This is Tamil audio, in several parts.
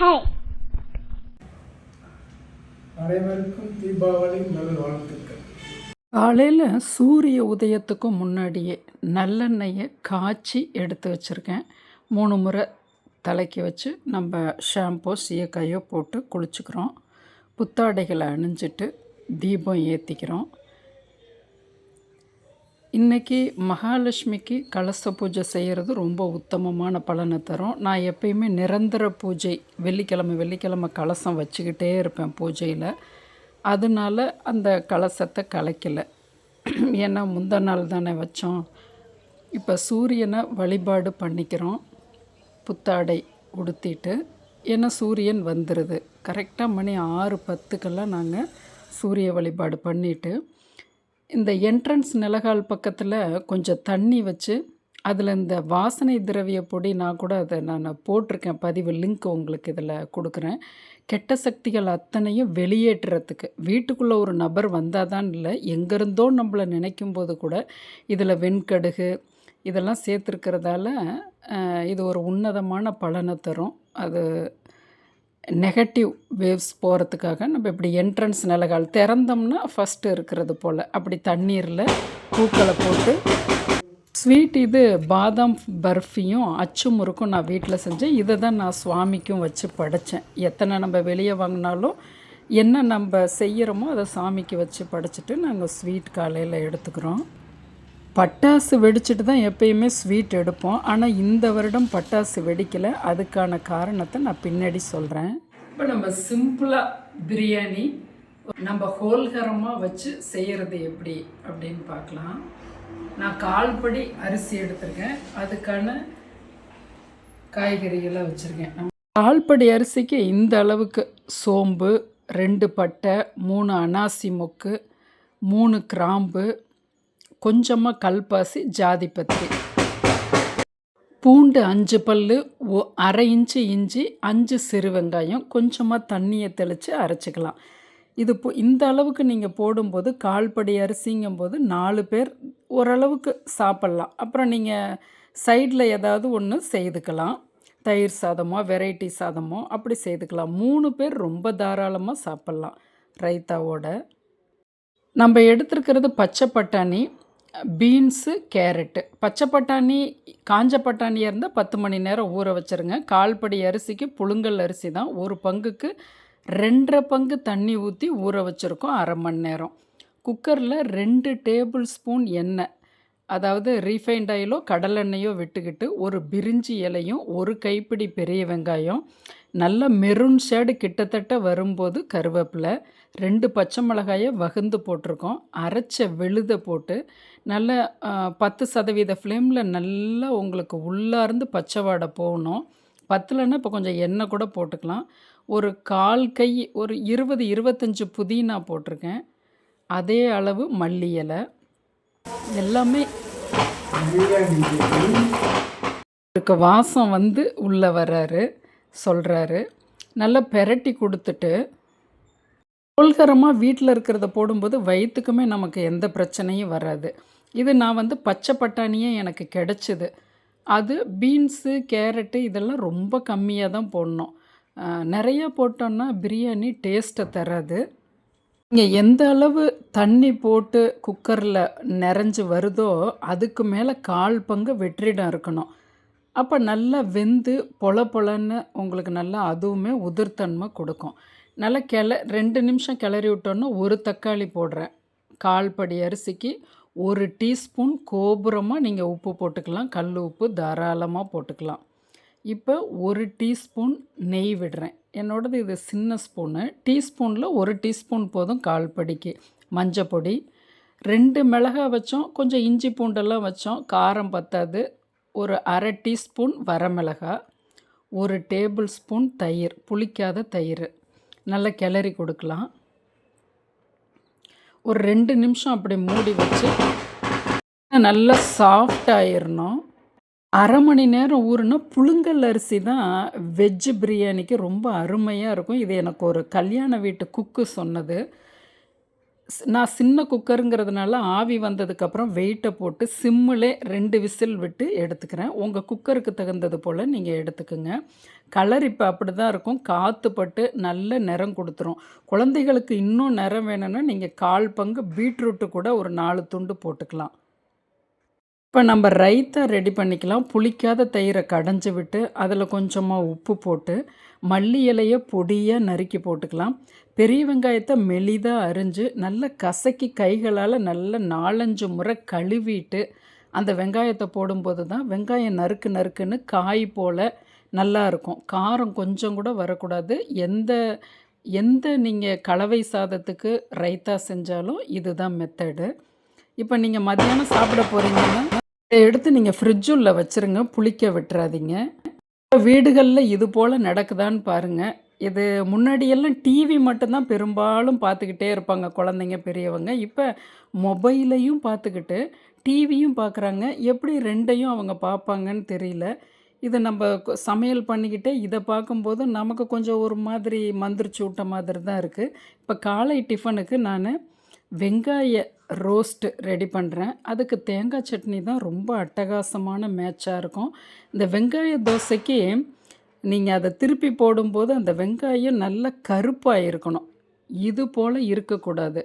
ஹாய் அனைவருக்கும் தீபாவளி நல்வாழ்த்துக்கள் காலையில் சூரிய உதயத்துக்கும் முன்னாடியே நல்லெண்ணெயை காய்ச்சி எடுத்து வச்சுருக்கேன். மூணு முறை தலைக்கு வச்சு நம்ம ஷாம்போ சீயக்காயோ போட்டு குளிச்சுக்கிறோம். புத்தாடைகளை அணிஞ்சிட்டு தீபம் ஏற்றிக்கிறோம் இன்றைக்கி மகாலட்சுமிக்கு கலச பூஜை செய்கிறது ரொம்ப உத்தமமான பலனை தரும். நான் எப்பயுமே நிரந்தர பூஜை வெள்ளிக்கிழமை வெள்ளிக்கிழமை கலசம் வச்சுக்கிட்டே இருப்பேன் பூஜையில். அதனால அந்த கலசத்தை கலைக்கலை. ஏன்னா முந்த நாள் தானே வச்சோம். இப்போ சூரியனை வழிபாடு பண்ணிக்கிறோம். புத்தாடை உடுத்திட்டு ஏன்னா சூரியன் வந்துடுது கரெக்டாக மணி ஆறு பத்துக்கெல்லாம் நாங்கள் சூரிய வழிபாடு பண்ணிவிட்டு இந்த என்ட்ரன்ஸ் நிலகால் பக்கத்தில் கொஞ்சம் தண்ணி வச்சு அதில் இந்த வாசனை திரவிய பொடி நான் கூட அதை நான் போட்டிருக்கேன். பதிவு லிங்க் உங்களுக்கு இதில் கொடுக்குறேன். கெட்ட சக்திகள் அத்தனையும் வெளியேற்றுறதுக்கு வீட்டுக்குள்ளே ஒரு நபர் வந்தால் தான் இல்லை எங்கேருந்தோ நம்மளை நினைக்கும் போது கூட இதில் வெண்கடுகு இதெல்லாம் சேர்த்துருக்கிறதால இது ஒரு உன்னதமான பலனை தரும். அது நெகட்டிவ் வேவ்ஸ் போகிறதுக்காக நம்ம இப்படி என்ட்ரன்ஸ் நிலகால் திறந்தோம்னா ஃபஸ்ட்டு இருக்கிறது போல். அப்படி தண்ணீரில் பூக்களை போட்டு ஸ்வீட் இது பாதாம் பர்ஃபியும் அச்சு முறுக்கும் நான் வீட்டில் செஞ்சேன். இதை தான் நான் சுவாமிக்கும் வச்சு படைச்சேன். எத்தனை நம்ம வெளியே வாங்கினாலும் என்ன நம்ம செய்கிறோமோ அதை சாமிக்கு வச்சு படைச்சிட்டு நாங்கள் ஸ்வீட் காலையில் எடுத்துக்கிறோம். பட்டாசு வெடிச்சிட்டு தான் எப்பயுமே ஸ்வீட் எடுப்போம். ஆனால் இந்த வருடம் பட்டாசு வெடிக்கலை. அதுக்கான காரணத்தை நான் பின்னாடி சொல்கிறேன் இப்போ நம்ம சிம்பிளாக பிரியாணி நம்ம ஹோல்கரமாக வச்சு செய்கிறது எப்படி அப்படின்னு பார்க்கலாம். நான் கால்படி அரிசி எடுத்திருக்கேன். அதுக்கான காய்கறிகளை வச்சுருக்கேன். கால்படி அரிசிக்கு இந்த அளவுக்கு சோம்பு ரெண்டு பட்டை மூணு அனாசி மொக்கு மூணு கிராம்பு கொஞ்சமாக கல்பாசி ஜாதிபத்திரி பூண்டு அஞ்சு பல்லு ஒ அரை இன்ச்சு இஞ்சி அஞ்சு சிறு வெங்காயம் கொஞ்சமாக தண்ணியை தெளித்து அரைச்சிக்கலாம். இது இப்போ இந்த அளவுக்கு நீங்கள் போடும்போது கால்படி அரிசிங்கும்போது நாலு பேர் ஓரளவுக்கு சாப்பிட்லாம். அப்புறம் நீங்கள் சைடில் ஏதாவது ஒன்று செய்துக்கலாம். தயிர் சாதமோ வெரைட்டி சாதமோ அப்படி செய்துக்கலாம். மூணு பேர் ரொம்ப தாராளமாக சாப்பிட்லாம். ரைத்தாவோட. நம்ம எடுத்துருக்கிறது பச்சை பட்டாணி பீன்ஸு கேரட்டு. பச்சை பட்டாணி காஞ்ச பட்டாணியாக இருந்தால் பத்து மணி நேரம் ஊற வச்சுருங்க. கால்படி அரிசிக்கு புழுங்கல் அரிசி தான். ஒரு பங்குக்கு ரெண்டரை பங்கு தண்ணி ஊற்றி ஊற வச்சுருக்கோம் அரை மணி நேரம். குக்கரில் ரெண்டு டேபிள் ஸ்பூன் எண்ணெய் அதாவது ரீஃபைண்ட் ஆயிலோ கடலெண்ணெயோ விட்டுக்கிட்டு ஒரு பிரிஞ்சி இலையும் ஒரு கைப்பிடி பெரிய வெங்காயம் நல்ல மெரூன் ஷேடு கிட்டத்தட்ட வரும்போது கருவேப்பிலை ரெண்டு பச்சை மிளகாயை வகுந்து போட்டிருக்கோம். அரைச்ச விழுதை போட்டு நல்ல பத்து சதவீத ஃப்ளேமில் நல்லா உங்களுக்கு உள்ளார்ந்து பச்சை வாடை போகணும். பத்தலைன்னா இப்போ கொஞ்சம் எண்ணெய் கூட போட்டுக்கலாம். ஒரு கால் கை ஒரு இருபது இருபத்தஞ்சி புதினா போட்டிருக்கேன். அதே அளவு மல்லி இலை. எல்லாமே இருக்க. வாசம் வந்து உள்ளே வர்றாரு சொல்கிறாரு நல்லா பெரட்டி கொடுத்துட்டு தோல்கரமாக வீட்டில் இருக்கிறத போடும்போது வயிற்றுக்குமே நமக்கு எந்த பிரச்சனையும் வராது. இது நான் வந்து பச்சை பட்டாணியே எனக்கு கிடச்சிது. அது பீன்ஸு கேரட்டு இதெல்லாம் ரொம்ப கம்மியாக தான் போடணும். நிறையா போட்டோன்னா பிரியாணி டேஸ்ட்டை தராது. நீங்கள் எந்த அளவு தண்ணி போட்டு குக்கரில் நிறைஞ்சு வருதோ அதுக்கு மேலே கால் பங்கு வெற்றிடம் இருக்கணும். அப்போ நல்லா வெந்து பொல பொலன்னு உங்களுக்கு நல்லா அதுவுமே உதிர்த்தன்மை கொடுக்கும். நல்லா கிள ரெண்டு நிமிஷம் கிளறி விட்டோன்னா ஒரு தக்காளி போடுறேன். கால் படி அரிசிக்கு ஒரு டீஸ்பூன் கோபுரமாக நீங்கள் உப்பு போட்டுக்கலாம். கல் உப்பு தாராளமாக போட்டுக்கலாம். இப்போ ஒரு டீஸ்பூன் நெய் விடுறேன். என்னோடது இது சின்ன ஸ்பூனு. டீஸ்பூனில் ஒரு டீஸ்பூன் போதும் கால் படிக்கு. மஞ்சள் பொடி ரெண்டு மிளகாய் வச்சோம். கொஞ்சம் இஞ்சி பூண்டெல்லாம் வச்சோம். காரம் பத்தாது. ஒரு அரை டீஸ்பூன் வரமிளகாய் ஒரு டேபிள் ஸ்பூன் தயிர் புளிக்காத தயிர். நல்லா கிளறி கொடுக்கலாம். ஒரு ரெண்டு நிமிஷம் அப்படி மூடி வச்சு நல்லா சாஃப்ட் ஆயிடணும் அரை மணி நேரம் ஊறுனா புழுங்கல் அரிசி தான் வெஜ்ஜு பிரியாணிக்கு ரொம்ப அருமையாக இருக்கும். இது எனக்கு ஒரு கல்யாண வீட்டு குக்கு சொன்னது. நான் சின்ன குக்கருங்கிறதுனால ஆவி வந்ததுக்கப்புறம் வெயிட்டை போட்டு சிம்மிலே ரெண்டு விசில் விட்டு எடுத்துக்கிறேன். உங்கள் குக்கருக்கு தகுந்தது போல் நீங்கள் எடுத்துக்கோங்க. கலர் இப்போ அப்படி தான் இருக்கும். காற்று பட்டு நல்ல நிறம் கொடுத்துரும். குழந்தைகளுக்கு இன்னும் நிறம் வேணும்னா நீங்கள் கால் பங்கு பீட்ரூட்டு கூட ஒரு நாலு துண்டு போட்டுக்கலாம். இப்போ நம்ம ரைத்தா ரெடி பண்ணிக்கலாம். புளிக்காத தயிரை கடைஞ்சி விட்டு அதில் கொஞ்சமாக உப்பு போட்டு மல்லி இலையை பொடியாக நறுக்கி போட்டுக்கலாம். பெரிய வெங்காயத்தை மெலிதாக அரிஞ்சு நல்லா கசக்கி கைகளால் நல்ல நாலஞ்சு முறை கழுவிட்டு அந்த வெங்காயத்தை போடும்போது தான் வெங்காயம் நறுக்கு நறுக்குன்னு காய் போல் நல்லாயிருக்கும் காரம் கொஞ்சம் கூட வரக்கூடாது. எந்த எந்த நீங்கள் கலவை சாதத்துக்கு ரைத்தா செஞ்சாலும் இதுதான் மெத்தடு இப்போ நீங்கள் மத்தியானம் சாப்பிட போகிறீங்கன்னா இதை எடுத்து நீங்கள் ஃப்ரிட்ஜுள்ள வச்சுருங்க புளிக்க விட்டுறாதீங்க. வீடுகளில் இது போல் நடக்குதான்னு பாருங்கள் இது முன்னாடியெல்லாம் டிவி மட்டும்தான் பெரும்பாலும் பார்த்துக்கிட்டே இருப்பாங்க குழந்தைங்க பெரியவங்க. இப்போ மொபைலையும் பார்த்துக்கிட்டு டிவியும் பார்க்குறாங்க. எப்படி ரெண்டையும் அவங்க பார்ப்பாங்கன்னு தெரியல. இது நம்ம சமையல் பண்ணிக்கிட்டே இதை பார்க்கும்போது நமக்கு கொஞ்சம் ஒரு மாதிரி மந்திரிச்சு விட்ட மாதிரி தான் இருக்குது இப்போ காலை டிஃபனுக்கு நான் வெங்காய ரோஸ்ட்டு ரெடி பண்ணுறேன் அதுக்கு தேங்காய் சட்னி தான் ரொம்ப அட்டகாசமான மேட்சாக இருக்கும். இந்த வெங்காய தோசைக்கு நீங்கள் அதை திருப்பி போடும்போது அந்த வெங்காயம் நல்ல கருப்பாக இருக்கணும். இது போல் இருக்கக்கூடாது.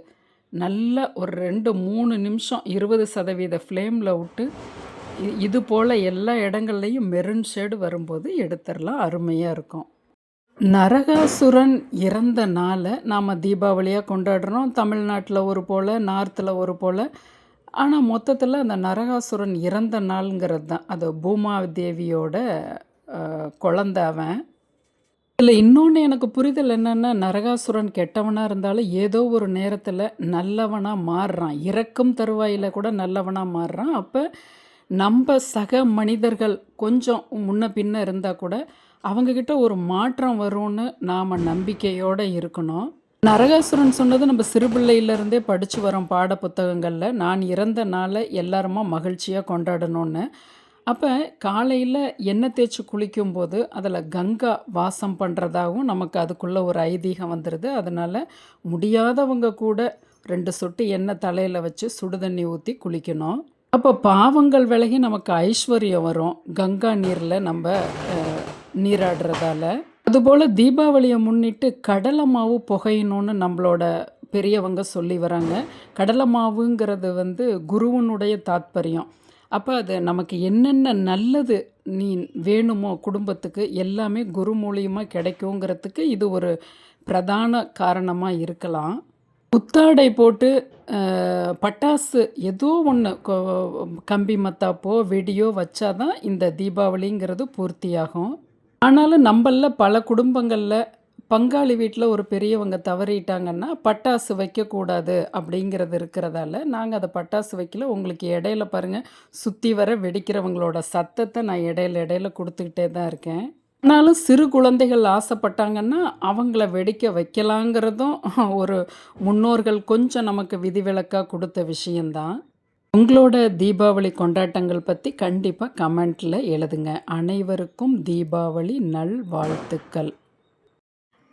நல்லா ஒரு ரெண்டு மூணு நிமிஷம் இருபது சதவீத ஃப்ளேமில் விட்டு இது போல் எல்லா இடங்கள்லையும் மெரூன் ஷேடு வரும்போது எடுத்துடலாம். அருமையாக இருக்கும். நரகாசுரன் இறந்த நாளை நாம் தீபாவளியாக கொண்டாடுறோம். தமிழ்நாட்டில் ஒரு போல் நார்த்தில் ஒரு போல். ஆனால் மொத்தத்தில் அந்த நரகாசுரன் இறந்த நாளுங்கிறது தான். அது பூமா குழந்த குழந்தை அவன். இதில் இன்னொன்று எனக்கு புரிதல் என்னென்னா நரகாசுரன் கெட்டவனாக இருந்தாலும் ஏதோ ஒரு நேரத்தில் நல்லவனாக மாறுறான். இறக்கும் தருவாயில் கூட நல்லவனாக மாறுறான். அப்போ நம்ம சக மனிதர்கள் கொஞ்சம் முன்ன பின்ன இருந்தால் கூட அவங்கக்கிட்ட ஒரு மாற்றம் வரும்னு நாம் நம்பிக்கையோடு இருக்கணும். நரகாசுரன் சொன்னது நம்ம சிறுபிள்ளையிலேருந்தே படித்து வரோம் பாட புத்தகங்களில் நான் இறந்த நாளை எல்லாருமா மகிழ்ச்சியாக கொண்டாடணும்னு. அப்போ காலையில் எண்ணெய் தேய்ச்சி குளிக்கும்போது அதில் கங்கா வாசம் பண்ணுறதாகவும் நமக்கு அதுக்குள்ளே ஒரு ஐதீகம் வந்துடுது அதனால் முடியாதவங்க கூட ரெண்டு சொட்டு எண்ணெய் தலையில் வச்சு சுடுதண்ணி ஊற்றி குளிக்கணும். அப்போ பாவங்கள் விலகி நமக்கு ஐஸ்வர்யம் வரும். கங்கா நீரில் நம்ம நீராடுறதால. அதுபோல் தீபாவளியை முன்னிட்டு கடலை மாவு புகையணும்னு நம்மளோட பெரியவங்க சொல்லி வராங்க. கடலை மாவுங்கிறது வந்து குருவனுடைய தாத்பரியம். அப்போ அது நமக்கு என்னென்ன நல்லது நீ வேணுமோ குடும்பத்துக்கு எல்லாமே குரு மூலியமாக கிடைக்குங்கிறதுக்கு இது ஒரு பிரதான காரணமாக இருக்கலாம். புத்தாடை போட்டு பட்டாசு ஏதோ ஒன்று கம்பி மத்தாப்போ வெடியோ வச்சாதான் இந்த தீபாவளிங்கிறது பூர்த்தியாகும். ஆனாலும் நம்மள பல குடும்பங்களில் பங்காளி வீட்டில் ஒரு பெரியவங்க தவறிட்டாங்கன்னா பட்டாசு வைக்கக்கூடாது அப்படிங்கிறது இருக்கிறதால நாங்கள் அதை பட்டாசு வைக்கல. உங்களுக்கு இடையில பாருங்கள் சுற்றி வர வெடிக்கிறவங்களோட சத்தத்தை நான் இடையில இடையில கொடுத்துக்கிட்டே தான் இருக்கேன். ஆனாலும் சிறு குழந்தைகள் ஆசைப்பட்டாங்கன்னா அவங்கள வெடிக்க வைக்கலாங்கிறதும் ஒரு முன்னோர்கள் கொஞ்சம் நமக்கு விதிவிலக்காக கொடுத்த விஷயந்தான் உங்களோட தீபாவளி கொண்டாட்டங்கள் பற்றி கண்டிப்பாக கமெண்ட்டில் எழுதுங்க. அனைவருக்கும் தீபாவளி நல் வாழ்த்துக்கள்.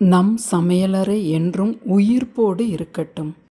நம் சமையலறை என்றும் உயிர்ப்போடு இருக்கட்டும்.